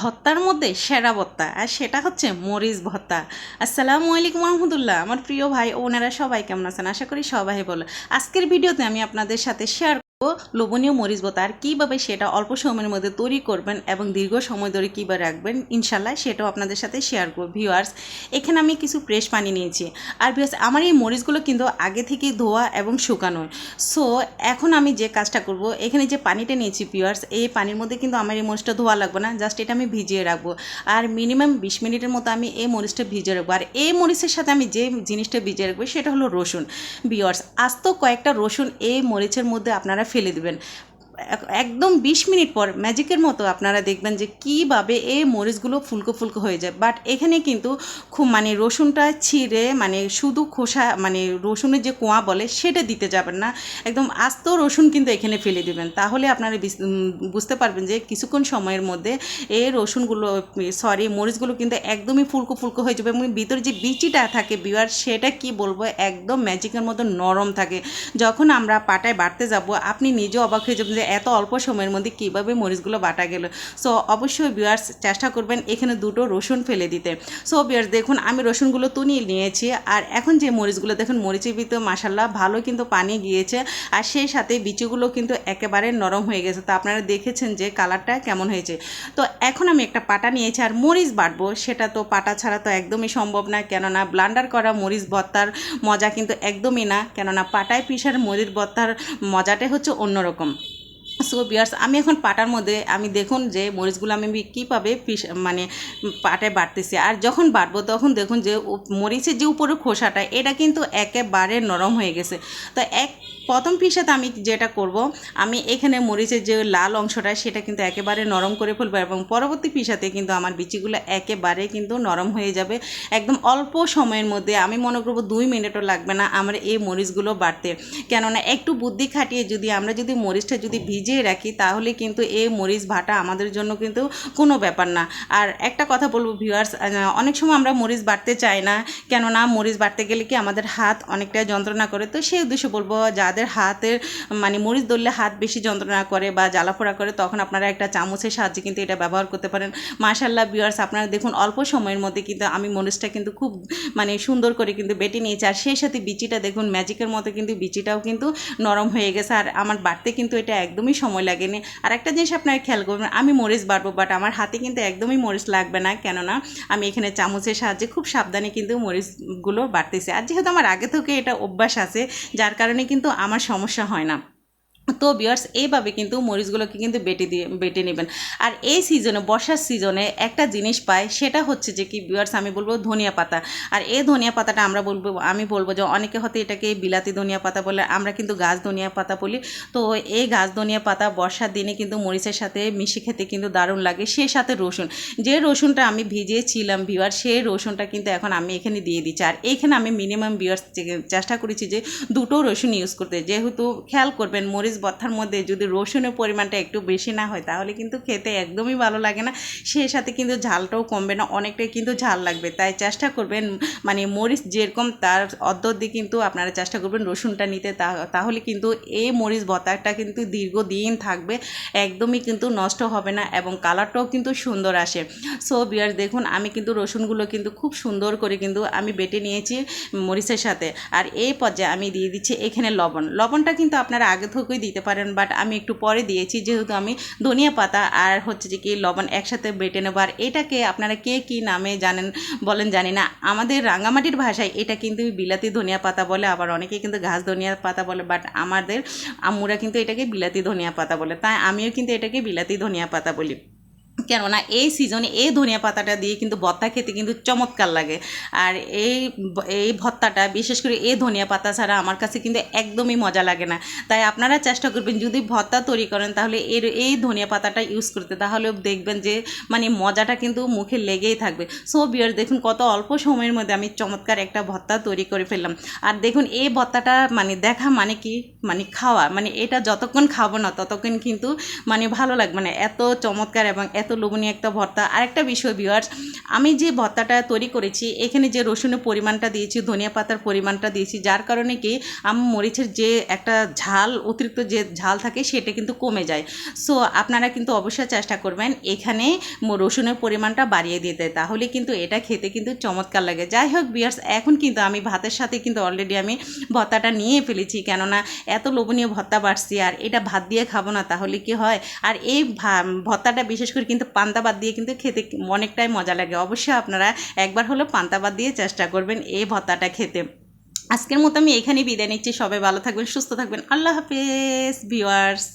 ভত্তার মধ্যে সেরা ভত্তা, আর সেটা হচ্ছে মরিচ ভত্তা। আসসালামু আলাইকুম রহমতুল্লাহ। আমার প্রিয় ভাই ওনারা সবাই কেমন আছেন? আশা করি সবাই বলো আজকের ভিডিওতে আমি আপনাদের সাথে শেয়ার করব লোভনীয় মরিচ ভত্তা আর কীভাবে সেটা অল্প সময়ের মধ্যে তৈরি করবেন এবং দীর্ঘ সময় ধরে কীভাবে রাখবেন ইনশাল্লাহ সেটাও আপনাদের সাথে শেয়ার করব ভিউয়ার্স এখানে আমি কিছু ফ্রেশ পানি নিয়েছি। আর ভিউয়ার্স আমার এই মরিচগুলো কিন্তু আগে থেকেই ধোয়া এবং শুকানো সো এখন আমি যে কাজটা করব, এখানে যে পানিটা নিয়েছি পিওয়ার্স এই পানির মধ্যে কিন্তু আমার এই মরিচটা ধোয়া লাগবে না জাস্ট এটা আমি ভিজিয়ে রাখব। আর মিনিমাম বিশ মিনিটের মতো আমি এই মরিচটা ভিজিয়ে রাখব। আর এই মরিচের সাথে আমি যে জিনিসটা ভিজিয়ে রাখব, সেটা হলো রসুন। বিয়ার্স আস্ত কয়েকটা রসুন এই মরিচের মধ্যে আপনারা ফেলে দিবেন। একদম বিশ মিনিট পর ম্যাজিকের মতো আপনারা দেখবেন যে কীভাবে এই মরিচগুলো ফুলকো ফুলকো হয়ে যায়। বাট এখানে কিন্তু খুব মানে রসুনটা ছিঁড়ে মানে শুধু খোসা মানে রসুনের যে কোয়া বলে সেটা দিতে যাবেন না। একদম আস্ত রসুন কিন্তু এখানে ফেলে দিবেন। তাহলে আপনারা বুঝতে পারবেন যে কিছুক্ষণ সময়ের মধ্যে এই রসুনগুলো সরি মরিচগুলো কিন্তু একদমই ফুলকো ফুলকো হয়ে যাবে এবং ভিতরে যে বিচিটা থাকে বিয়ার সেটা কি বলব? একদম ম্যাজিকের মতো নরম থাকে। যখন আমরা পাটায় বাড়তে যাব, আপনি নিজেও অবাক হয়ে যাবেন যে এত অল্প সময়ের মধ্যে কীভাবে মরিচগুলো বাটা গেল? সো অবশ্যই বিয়ার্স চেষ্টা করবেন এখানে দুটো রসুন ফেলে দিতে। সো বিয়ার্স দেখুন, আমি রসুনগুলো তুনিয়ে নিয়েছি, আর এখন যে মরিচগুলো, দেখুন, মরিচের ভিতরে মাসাল্লাহ ভালো কিন্তু পানি গিয়েছে, আর সেই সাথে বিচিগুলো কিন্তু একেবারে নরম হয়ে গেছে। তো আপনারা দেখেছেন যে কালারটা কেমন হয়েছে। তো এখন আমি একটা পাটা নিয়েছি, আর মরিচ বাটবো, সেটা তো পাটা ছাড়া তো একদমই সম্ভব না, কেননা ব্লান্ডার করা মরিচ ভর্তার মজা কিন্তু একদমই না, কেননা পাটায় পিসার মরিচ ভর্তার মজাটাই হচ্ছে অন্যরকম। সো বিয়ার্স আমি এখন পাটার মধ্যে, আমি দেখুন যে মরিচগুলো আমি কীভাবে পিস মানে পাটায় বাটতেছি আর যখন বাটবো তখন দেখুন যে মরিচের যে উপরে খোসাটা, এটা কিন্তু একেবারে নরম হয়ে গেছে। তো এক প্রথম পিসাতে আমি যেটা করব, আমি এখানে মরিচের যে লাল অংশটা, সেটা কিন্তু একেবারে নরম করে ফেলব এবং পরবর্তী পিসাতে কিন্তু আমার বিচিগুলো একেবারে কিন্তু নরম হয়ে যাবে। একদম অল্প সময়ের মধ্যে, আমি মনে করব দুই মিনিটও লাগবে না আমার এই মরিচগুলো বাড়তে। কেননা একটু বুদ্ধি খাটিয়ে যদি আমরা যদি মরিচটা যদি ভিজিয়ে রাখি, তাহলে কিন্তু এই মরিচ ভাটা আমাদের জন্য কিন্তু কোনো ব্যাপার না। আর একটা কথা বলব ভিউয়ার্স অনেক সময় আমরা মরিচ বাড়তে চাই না, কেননা মরিচ বাড়তে গেলে কি আমাদের হাত অনেকটা যন্ত্রণা করে। তো সেই উদ্দেশ্যে বলব, যাদের হাতের মানে মরিচ ধরলে হাত বেশি যন্ত্রণা করে বা জ্বালাফোড়া করে, তখন আপনারা একটা চামচের সাহায্যে কিন্তু এটা ব্যবহার করতে পারেন। মাশাল্লাহ ভিউয়ার্স আপনারা দেখুন, অল্প সময়ের মধ্যে কিন্তু আমি মরিচটা কিন্তু খুব মানে সুন্দর করে কিন্তু বেটে নিয়েছি। আর সেই সাথে বিচিটা দেখুন ম্যাজিকের মতো কিন্তু বিচিটাও কিন্তু নরম হয়ে গেছে। আর আমার বাড়তে কিন্তু এটা একদমই সময় লাগেনি। আর একটা জিনিস আপনারা খেয়াল করবেন, আমি মরিচ বাড়বো বাট আমার হাতে কিন্তু একদমই মরিচ লাগবে না, কেননা আমি এখানে চামচের সাহায্যে খুব সাবধানে কিন্তু মরিচগুলো বাড়তেছে। আর যেহেতু আমার আগে থেকে এটা অভ্যাস আছে, যার কারণে কিন্তু আমার সমস্যা হয় না। তো বিয়ার্স এইভাবে কিন্তু মরিচগুলোকে কিন্তু বেটে দিয়ে, বেটে নেবেন। আর এই সিজনে বর্ষার সিজনে একটা জিনিস পাই সেটা হচ্ছে যে কি বিয়ার্স আমি বলব ধনিয়া পাতা। আর এই ধনিয়া পাতাটা আমরা বলব, আমি বলব যে অনেকে হয়তো এটাকে বিলাতি ধনিয়া পাতা বলে, আমরা কিন্তু গাছ ধনিয়া পাতা বলি। তো এই গাছ ধনিয়া পাতা বর্ষার দিনে কিন্তু মরিচের সাথে মিশে খেতে কিন্তু দারুণ লাগে, সেই সাথে রসুন। যে রসুনটা আমি ভিজিয়েছিলাম বিয়ার সেই রসুনটা কিন্তু এখন আমি এখানে দিয়ে দিচ্ছি। আর এখানে আমি মিনিমাম বিয়ার্স চেষ্টা করেছি যে দুটো রসুন ইউজ করতে। যেহেতু খেয়াল করবেন, মরিচ ভর্তার মধ্যে যদি রসুনের পরিমাণটা একটু বেশি না হয়, তাহলে কিন্তু খেতে একদমই ভালো লাগে না। সেই সাথে কিন্তু ঝালটাও কমবে না, অনেকটাই কিন্তু ঝাল লাগবে। তাই চেষ্টা করবেন মানে মরিচ যেরকম তার অর্ধদি কিন্তু আপনারা চেষ্টা করবেন রসুনটা নিতে তাহলে কিন্তু এই মরিচ ভর্তাটা কিন্তু দীর্ঘদিন থাকবে, একদমই কিন্তু নষ্ট হবে না এবং কালারটাও কিন্তু সুন্দর আসে। সো বিয়ার দেখুন, আমি কিন্তু রসুনগুলো কিন্তু খুব সুন্দর করে কিন্তু আমি বেটে নিয়েছি মরিচের সাথে। আর এই পর্যায়ে আমি দিয়ে দিচ্ছি এখানে লবণ। লবণটা কিন্তু আপনারা আগে থেকেই দিতে পারেন বাট আমি একটু পরে দিয়েছি। যেহেতু আমি ধনিয়া পাতা আর হচ্ছে যে কি লবণ একসাথে বেটে নেব। আর এটাকে আপনারা কে কি নামে জানেন বলেন জানি না। আমাদের রাঙামাটির ভাষায় এটা কিন্তু বিলাতি ধনিয়া পাতা বলে, আবার অনেকে কিন্তু ঘাস ধনিয়া পাতা বলে বাট আমাদের আম্মুরা কিন্তু এটাকে বিলাতি ধনিয়া পাতা বলে। তাই আমিও কিন্তু এটাকে বিলাতি ধনিয়া পাতা বলি। কেননা এই সিজনে এই ধনিয়া পাতাটা দিয়ে কিন্তু ভর্তা খেতে কিন্তু চমৎকার লাগে। আর এই এই ভর্তাটা বিশেষ করে এই ধনিয়া পাতা ছাড়া আমার কাছে কিন্তু একদমই মজা লাগে না। তাই আপনারা চেষ্টা করবেন, যদি ভর্তা তৈরি করেন তাহলে এর, এই ধনিয়া পাতাটা ইউজ করতে। তাহলে দেখবেন যে মানে মজাটা কিন্তু মুখে লেগেই থাকবে। সো বিয়ার দেখুন কত অল্প সময়ের মধ্যে আমি চমৎকার একটা ভর্তা তৈরি করে ফেললাম। আর দেখুন, এই ভর্তাটা মানে দেখা মানে কি? মানে খাওয়া মানে এটা যতক্ষণ খাব না ততক্ষণ কিন্তু মানে ভালো লাগবে না। এত চমৎকার এবং এত লোভনীয় একটা ভর্তা। আরেকটা বিষয় ভিউয়ার্স আমি যে ভর্তাটা তৈরি করেছি, এখানে যে রসুনের পরিমাণটা দিয়েছি, ধনিয়া পাতার পরিমাণটা দিয়েছি, যার কারণে কি আমার মরিচের যে একটা ঝাল, অতিরিক্ত যে ঝাল থাকে, সেটা কিন্তু কমে যায়। সো আপনারা কিন্তু অবশ্যই চেষ্টা করবেন এখানে রসুনের পরিমাণটা বাড়িয়ে দিতে। তাহলে কিন্তু এটা খেতে কিন্তু চমৎকার লাগে। যাই হোক বিয়ার্স এখন কিন্তু আমি ভাতের সাথে কিন্তু অলরেডি আমি ভর্তাটা নিয়ে ফেলেছি। কেননা এত লোভনীয় ভর্তা বাড়ছি আর এটা ভাত দিয়ে খাব না, তাহলে কি হয়? আর এই ভা- ভর্তাটা বিশেষ করে কিন্তু পান্তা বাদ দিয়ে কিন্তু খেতে অনেকটাই মজা লাগে। অবশ্যই আপনারা একবার হলো পান্তা বাদ দিয়ে চেষ্টা করবেন এই ভত্তাটা খেতে। আজকের মতো আমি এখানেই বিদায় নিচ্ছি। সবাই ভালো থাকবেন, সুস্থ থাকবেন। আল্লাহ হাফেজ, ভিউয়ার্স।